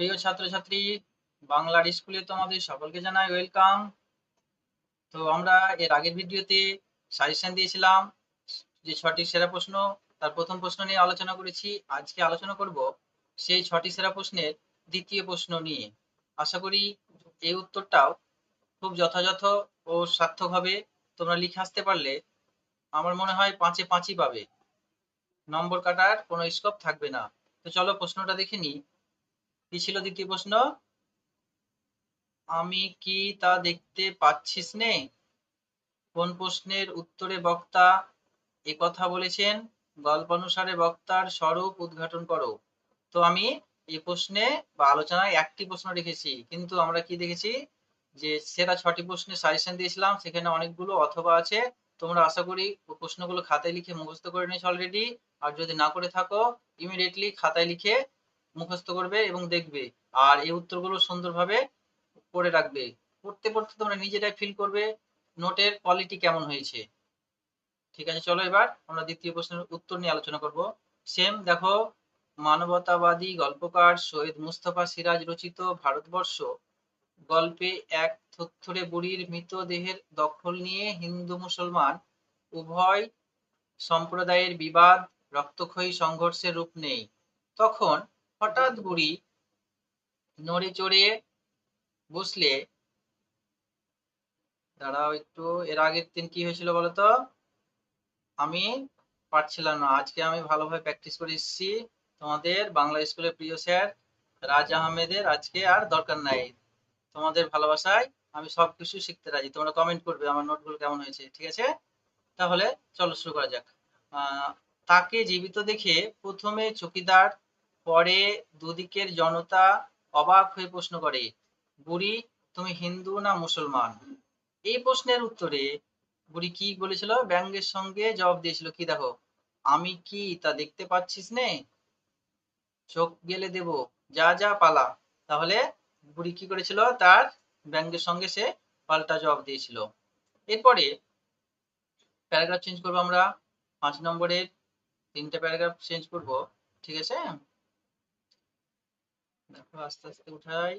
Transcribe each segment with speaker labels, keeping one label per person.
Speaker 1: প্রিয় ছাত্রছাত্রী, বাংলার স্কুলে তোমাদের সকলকে জানাই ওয়েলকাম। তো আমরা এর আগের ভিডিওতে সাজেশন দিয়েছিলাম যে ছটি সেরা প্রশ্ন, তার প্রথম প্রশ্ন নিয়ে আলোচনা করেছি। আজকে আলোচনা করব সেই ছটি সেরা প্রশ্নের দ্বিতীয় প্রশ্ন নিয়ে। আশা করি এই উত্তরটাও খুব যথাযথ ও সার্থকভাবে তোমরা লিখে আসতে পারলে আমার মনে হয় পাঁচে পাঁচই পাবে। নম্বর কাটার কোনো স্কোপ থাকবে না। তো চলো প্রশ্নটা দেখে নিই। কি ছিল দ্বিতীয় প্রশ্ন? আমি কি তা দেখতে পাচ্ছিস নে কোন প্রশ্নের উত্তরে বক্তা এ কথা বলেছেন? গল্পানুসারে বক্তার স্বরূপ উদ্ঘাটন করো। তো আমি এই প্রশ্নে বা আলোচনায় একটি প্রশ্ন রেখেছি, কিন্তু আমরা কি দেখেছি? যে সেটা ছটি প্রশ্নের সাজেশন দিয়েছিলাম, সেখানে অনেকগুলো অথবা আছে। তোমরা আশা করি প্রশ্নগুলো খাতায় লিখে মুখস্থ করে নিয়েছো অলরেডি আর যদি না করে থাকো ইমিডিয়েটলি খাতায় লিখে মুখস্থ করবে এবং দেখবে। আর এই উত্তরগুলো সুন্দরভাবে করে রাখবে। পড়তে পড়তে তোমরা নিজেরাই ফিল করবে নোটের কোয়ালিটি কেমন হয়েছে। ঠিক আছে, চলো এবার আমরা দ্বিতীয় প্রশ্নের উত্তর নিয়ে আলোচনা করব। সেম দেখো, মানবতাবাদী গল্পকার সৈয়দ মুস্তফা সিরাজ রচিত ভারতবর্ষ, গল্পে এক থুরথুরে বুড়ির মৃতদেহের দখল নিয়ে হিন্দু মুসলমান উভয় সম্প্রদায়ের বিবাদ, রক্তক্ষয়ী সংঘর্ষের রূপ নেই। তখন হঠাৎ বুড়ি নড়ে চড়ে বসলে, দাঁড়াও একটু, এর আগের দিন কি হয়েছিল বলতো? আমি পারছিলাম না। আজকে আমি ভালোভাবে প্র্যাকটিস করে এসেছি। তোমাদের বাংলা স্কুলের প্রিয় স্যার রাজ আহমেদের আজকে আর দরকার নাই। তোমাদের ভালোবাসায় আমি সব কিছু শিখতে রাজি। তোমরা কমেন্ট করবে আমার নোটগুলো কেমন হয়েছে, ঠিক আছে? তাহলে চলো শুরু করা যাক। তাকে জীবিত দেখে প্রথমে চকিদার পরে দুদিকের জনতা অবাক হয়ে প্রশ্ন করে, বুড়ি, তুমি হিন্দু না মুসলমান? এই প্রশ্নের উত্তরে বুড়ি কি বলেছিল? ব্যঙ্গের সঙ্গে জবাব দিয়েছিল, কি দেখো, আমি কি তা দেখতে পাচ্ছিস নে? চোখ গেলে দেব, যা যা পালা। তাহলে বুড়ি কি করেছিল? তার ব্যঙ্গের সঙ্গে সে পাল্টা জবাব দিয়েছিল। এরপরে প্যারাগ্রাফ চেঞ্জ করব আমরা। পাঁচ নম্বরের তিনটা প্যারাগ্রাফ চেঞ্জ করব, ঠিক আছে? দেখো, আস্তে আস্তে উঠাই।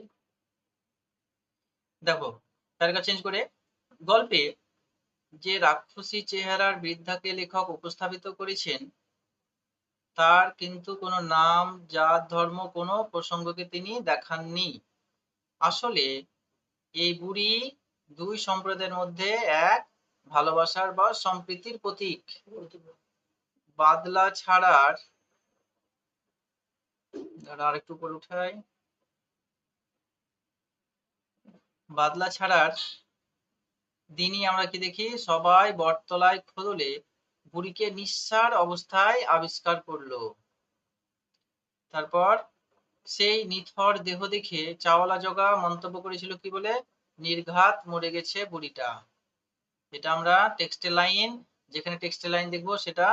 Speaker 1: দেখো প্যারাগ্রাফ চেঞ্জ করে গল্পে যে রাক্ষসী চেহারার বৃদ্ধাকে লেখক উপস্থাপিত করেছেন, তার কিন্তু কোনো নাম, জাত, ধর্ম, কোনো প্রসঙ্গকে তিনি দেখাননি। আসলে এই বুড়ি দুই সম্প্রদায়ের মধ্যে এক ভালোবাসার বা সম্প্রীতির প্রতীক। বাদলা ছাড়ার আর একটু উপরে উঠাই। বাদলা ছাড়ার দিনই আমরা কি দেখি? সবাই বটতলায় খোদলে বুড়িকে নিঃসার অবস্থায় আবিষ্কার করল। তারপর সেই নিথর দেহ দেখে চাওয়ালা জগা মন্তব্য করেছিল কি বলে? নির্ঘাত মরে গেছে বুড়িটা। এটা আমরা টেক্সটের লাইন, যেখানে টেক্সটের লাইন দেখব সেটা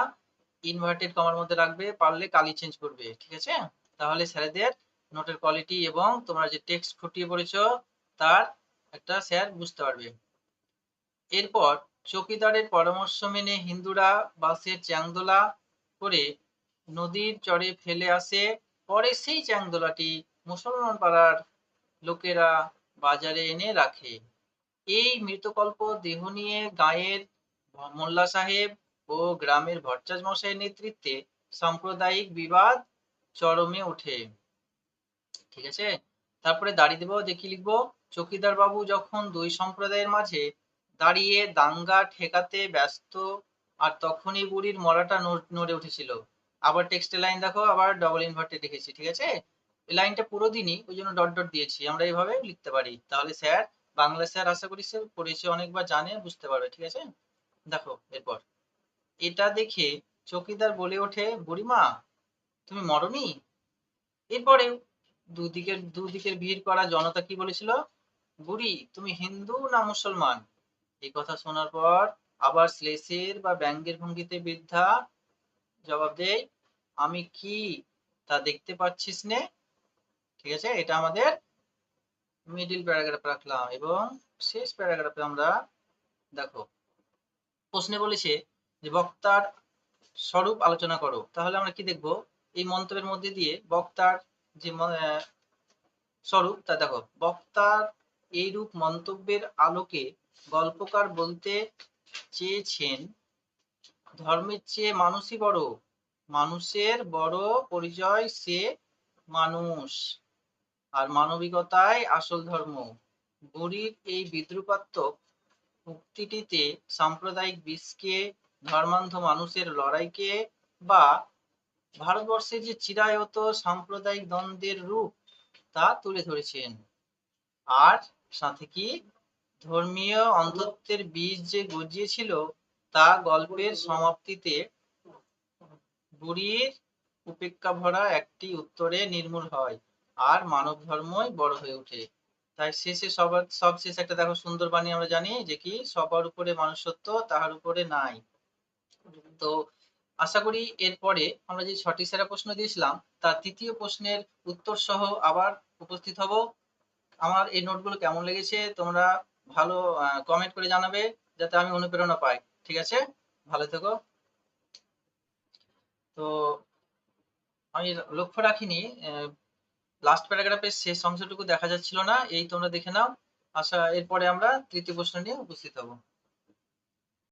Speaker 1: ইনভার্টেড কমার মধ্যে রাখবে, পারলে কালি চেঞ্জ করবে, ঠিক আছে? তাহলে স্যারেদের নোটের কোয়ালিটি এবং তোমরা যে টেক্সট ফুটিয়ে পড়েছো, তার একটা স্যার বুঝতে পারবে। এরপর চকিদারের পরামর্শ মেনে হিন্দুরা বাসের চ্যাংদোলা করে নদীর চরে ফেলে আসে। পরে সেই চ্যাংদোলাটি মুসলমান পাড়ার লোকেরা বাজারে এনে রাখে। এই মৃতকল্প দেহ নিয়ে গায়ের মোল্লা সাহেব ও গ্রামের ভট্টাচ মশাইয়ের নেতৃত্বে সাম্প্রদায়িক বিবাদ চরমে ওঠে। ঠিক আছে? তারপরে দাঁড়িয়ে দেবো, দেখি লিখব, চকিদার বাবু যখন দুই সম্প্রদায়ের মাঝে দাঁড়িয়ে দাঙ্গা ঠেকাতে ব্যস্ত, আর তখনই বুড়ির মরাটা নড়ে উঠেছিল। আবার টেক্সটের লাইন দেখো, আবার ডবল ইনভার্টে লিখেছি ঠিক আছে? এই লাইনটা পুরো দিনই ওই জন্য ডট ডট দিয়েছি, আমরা এইভাবে লিখতে পারি। তাহলে স্যার, বাংলা স্যার আশা করি স্যার পড়েছে, অনেকবার জানে, বুঝতে পারবে, ঠিক আছে? দেখো, এরপর। এটা দেখে চকিদার বলে ওঠে, বুড়িমা তুমি মরনি? এরপরে দুদিকের দুদিকের ভিড় করা জনতা কি বলেছিল? বুড়ি, তুমি হিন্দু না মুসলমান? এই কথা শোনার পর আবার শ্লেষের বা ব্যঙ্গের ভঙ্গিতে বৃদ্ধা জবাব দেয়, আমি কি তা দেখতে পাচ্ছিস নে? ঠিক আছে, এটা আমাদের মিডিল প্যারাগ্রাফ রাখলাম এবং শেষ প্যারাগ্রাফে আমরা দেখো, প্রশ্নে বলেছে যে বক্তার স্বরূপ আলোচনা করো, তাহলে আমরা কি দেখব? এই মন্তব্যের মধ্যে দিয়ে বক্তার যে স্বরূপ, তা দেখো, বক্তার এইরূপ মন্তব্যের আলোকে গল্পকার বলতে চেয়েছেন, ধর্মের চেয়ে মানুষই বড়, মানুষের বড় পরিচয় সে মানুষ, আর মানবিকতাই আসল ধর্ম। বুড়ির এই বিদ্রুপাত্মক উক্তিটিতে সাম্প্রদায়িক বিষকে ধর্মান্ধ মানুষের লড়াইকে বা ভারতবর্ষে যে চিরায়ত সাম্প্রদায়িক দ্বন্দ্বের রূপ, তা তুলে ধরেছেন। আর সাথে কি ধর্মীয় অন্ধত্বের বীজ যে গজিয়েছিল, তা গল্পের সমাপ্তিতে বুড়ির উপেক্ষা ভরা একটি উত্তরে নির্মূল হয় আর মানব ধর্মই বড় হয়ে ওঠে। তাই শেষে সবার সব শেষে একটা দেখো সুন্দর বাণী আমরা জানি যে কি, সবার উপরে মানুষত্ব তাহার উপরে নাই। তো আশা করি এরপরে আমরা যে ছটি সেরা প্রশ্ন দিয়েছিলাম, তার তৃতীয় প্রশ্নের উত্তর সহ আবার উপস্থিত হব। আমার এই নোটগুলো কেমন লেগেছে তোমরা ভালো কমেন্ট করে জানাবে যাতে আমি অনুপ্রেরণা পাই। ঠিক আছে? ভালো থেকো। তো আমি লক্ষ্য রাখিনি লাস্ট প্যারাগ্রাফের শেষ অংশটুকু দেখা যাচ্ছিল না, এই তোমরা দেখে নাও। আশা, এরপরে আমরা তৃতীয় প্রশ্ন নিয়ে উপস্থিত হব।